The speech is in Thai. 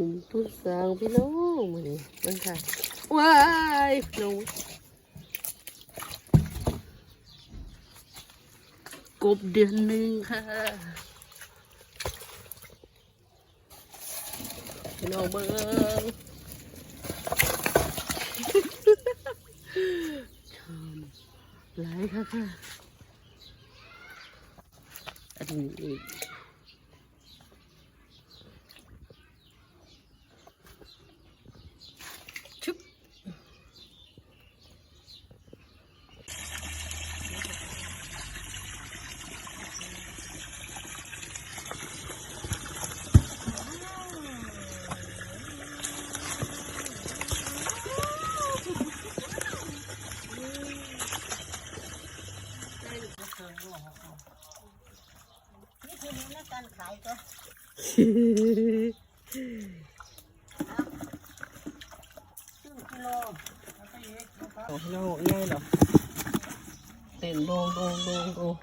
หุมต้นสางพี่น้องมานี่มันค่ะว้ายน้องกบเดือนหนึ่งค่ะพี่น้องเบิ้งหลายค่ะค่ะอันนี้ โอ้โหง่ายเหรอเต้นโดงโดงโดงโดง